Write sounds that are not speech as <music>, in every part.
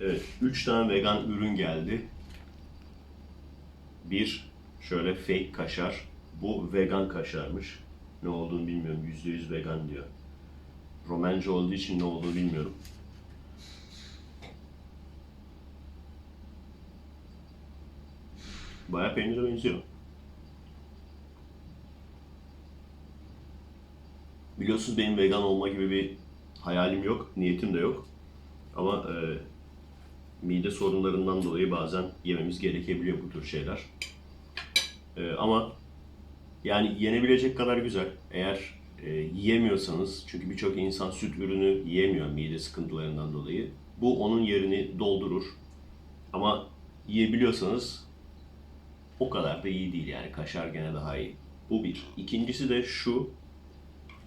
Evet, 3 tane vegan ürün geldi. Bir, şöyle fake kaşar. Bu vegan kaşarmış. Ne olduğunu bilmiyorum. %100 vegan diyor. Romence olduğu için ne olduğunu bilmiyorum. Bayağı peynire benziyor. Biliyorsunuz benim vegan olma gibi bir hayalim yok, niyetim de yok. Ama e, mide sorunlarından dolayı bazen yememiz gerekebiliyor bu tür şeyler. E, ama yani yenebilecek kadar güzel. Eğer e, yiyemiyorsanız, çünkü birçok insan süt ürünü yiyemiyor mide sıkıntılarından dolayı. Bu onun yerini doldurur. Ama yiyebiliyorsanız o kadar da iyi değil yani. Kaşar gene daha iyi. Bu bir. İkincisi de şu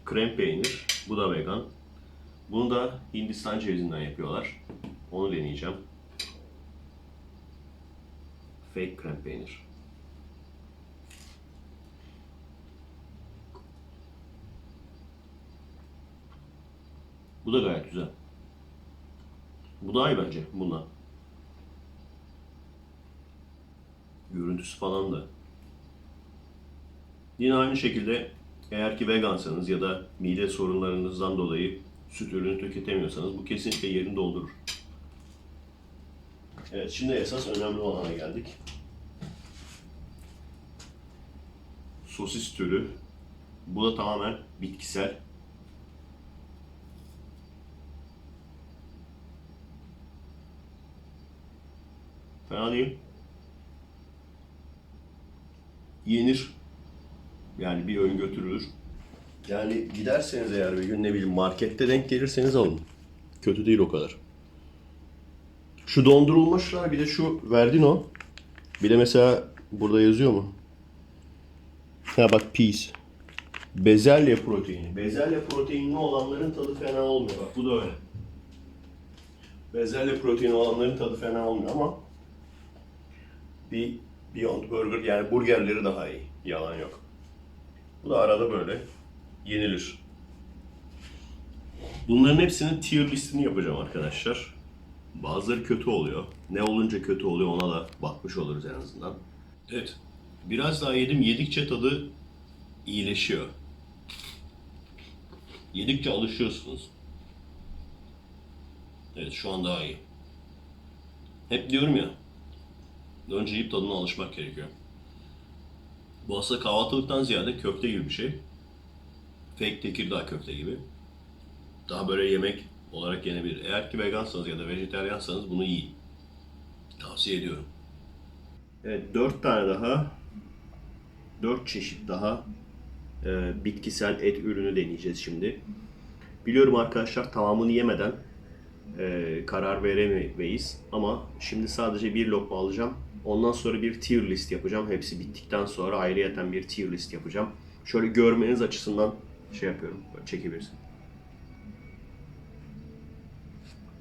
krem peynir. Bu da vegan. Bunu da Hindistan cevizinden yapıyorlar. Onu deneyeceğim. Fake krem peynir. Bu da gayet güzel. Bu daha iyi bence bundan. Görüntüsü falan da. Yine aynı şekilde eğer ki vegansanız ya da mide sorunlarınızdan dolayı süt ürünü tüketemiyorsanız bu kesinlikle yerini doldurur. Evet şimdi esas önemli olana geldik. Sosis türü. Bu da tamamen bitkisel. Fena değil. Yenir. Yani bir öğün götürülür. Yani giderseniz eğer bir gün ne bileyim markette denk gelirseniz alın. Kötü değil o kadar. Şu dondurulmuşlar bir de şu Verdino. Bir de mesela burada yazıyor mu? Ha bak peas. Bezelye proteini. Bezelye proteinli olanların tadı fena olmuyor. Bak bu da öyle. Bezelye proteini olanların tadı fena olmuyor ama bir Beyond Burger yani burgerleri daha iyi. Yalan yok. Bu da arada böyle yenilir. Bunların hepsinin tier listini yapacağım arkadaşlar. Bazıları kötü oluyor. Ne olunca kötü oluyor ona da bakmış oluruz en azından. Evet. Biraz daha yedim. Yedikçe tadı iyileşiyor. Yedikçe alışıyorsunuz. Evet şu an daha iyi. Hep diyorum ya. Önce yiyip tadına alışmak gerekiyor. Bu aslında kahvaltılıktan ziyade köfte gibi bir şey. Fake Tekirdağ köfte gibi. Daha böyle yemek olarak yenebilir. Eğer ki vegansanız ya da vejeteryansanız bunu yiyin. Tavsiye ediyorum. Evet, dört tane daha, dört çeşit daha e, bitkisel et ürünü deneyeceğiz şimdi. Biliyorum arkadaşlar tamamını yemeden e, karar veremeyiz ama şimdi sadece bir lokma alacağım. Ondan sonra bir tier list yapacağım. Hepsi bittikten sonra ayrıyeten bir tier list yapacağım. Şöyle görmeniz açısından şey yapıyorum. Çekebilirsin.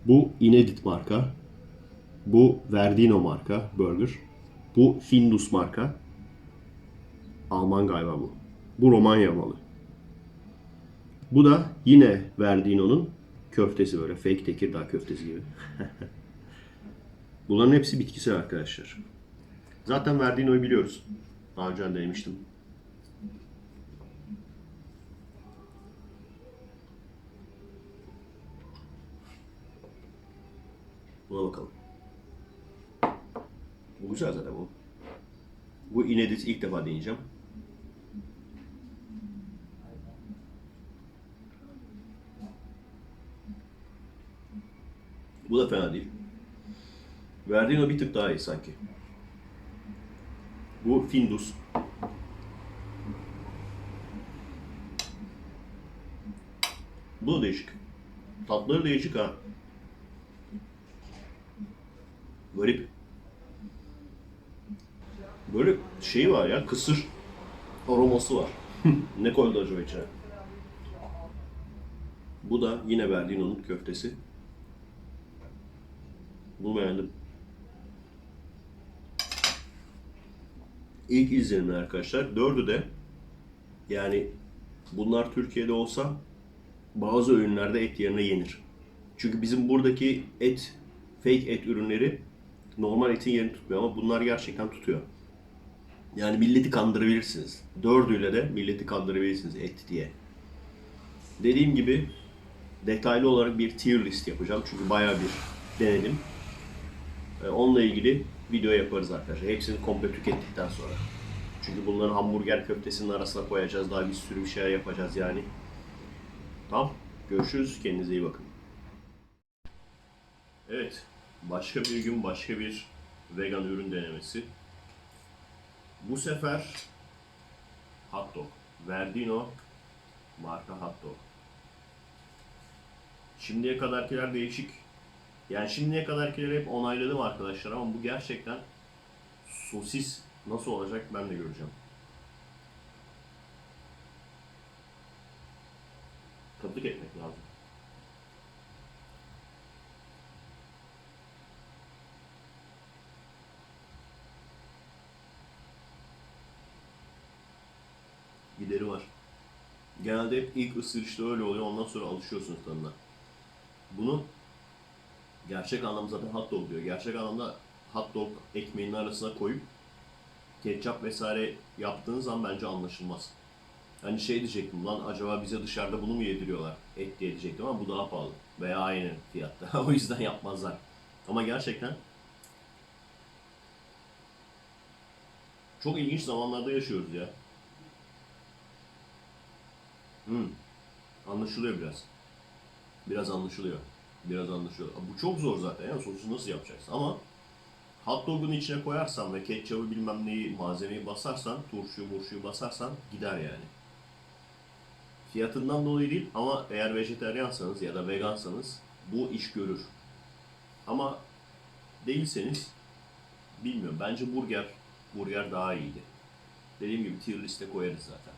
Bu Inedit marka. Bu Verdino marka burger. Bu Findus marka. Alman galiba bu. Bu Romanya malı. Bu da yine Verdino'nun köftesi böyle fake Tekirdağ köftesi gibi. <laughs> Bunların hepsi bitkisel arkadaşlar. Zaten Verdino'yu biliyoruz. Daha önce denemiştim. Buna bakalım. Bu güzel zaten bu. Bu inedit ilk defa deneyeceğim. Bu da fena değil. Verdiğin o bir tık daha iyi sanki. Bu Findus. Bu da değişik. Tatları değişik ha. Garip. Böyle şey var ya, kısır aroması var. <laughs> ne koydu acaba içine? Bu da yine verdiğin onun köftesi. Bunu beğendim. İlk izlenimler arkadaşlar. Dördü de yani bunlar Türkiye'de olsa bazı öğünlerde et yerine yenir. Çünkü bizim buradaki et fake et ürünleri normal etin yerini tutmuyor ama bunlar gerçekten tutuyor. Yani milleti kandırabilirsiniz. Dördüyle de milleti kandırabilirsiniz et diye. Dediğim gibi detaylı olarak bir tier list yapacağım. Çünkü bayağı bir denedim. Ee, Onunla ilgili video yaparız arkadaşlar. Hepsini komple tükettikten sonra. Çünkü bunları hamburger köftesinin arasına koyacağız. Daha bir sürü bir şeyler yapacağız yani. Tamam. Görüşürüz. Kendinize iyi bakın. Evet. Başka bir gün başka bir vegan ürün denemesi. Bu sefer hot dog. Verdino marka hot dog. Şimdiye kadarkiler değişik. Yani şimdiye kadarkileri hep onayladım arkadaşlar ama bu gerçekten sosis nasıl olacak ben de göreceğim. Gideri var. Genelde hep ilk ısırışta öyle oluyor ondan sonra alışıyorsunuz tadına. Bunu gerçek anlamda zaten hot dog diyor. Gerçek anlamda hot dog ekmeğinin arasına koyup ketçap vesaire yaptığınız zaman bence anlaşılmaz. Hani şey diyecektim lan acaba bize dışarıda bunu mu yediriyorlar et diye diyecektim ama bu daha pahalı veya aynı fiyatta. <laughs> o yüzden yapmazlar. Ama gerçekten çok ilginç zamanlarda yaşıyoruz ya. Hmm. Anlaşılıyor biraz. Biraz anlaşılıyor. Biraz anlaşılıyor. Bu çok zor zaten ya sosu nasıl yapacaksın ama hot dog'un içine koyarsan ve ketçabı bilmem neyi malzemeyi basarsan, turşuyu murşuyu basarsan gider yani. Fiyatından dolayı değil ama eğer vejeteryansanız ya da vegansanız bu iş görür. Ama değilseniz bilmiyorum. Bence burger burger daha iyiydi. Dediğim gibi tier liste koyarız zaten.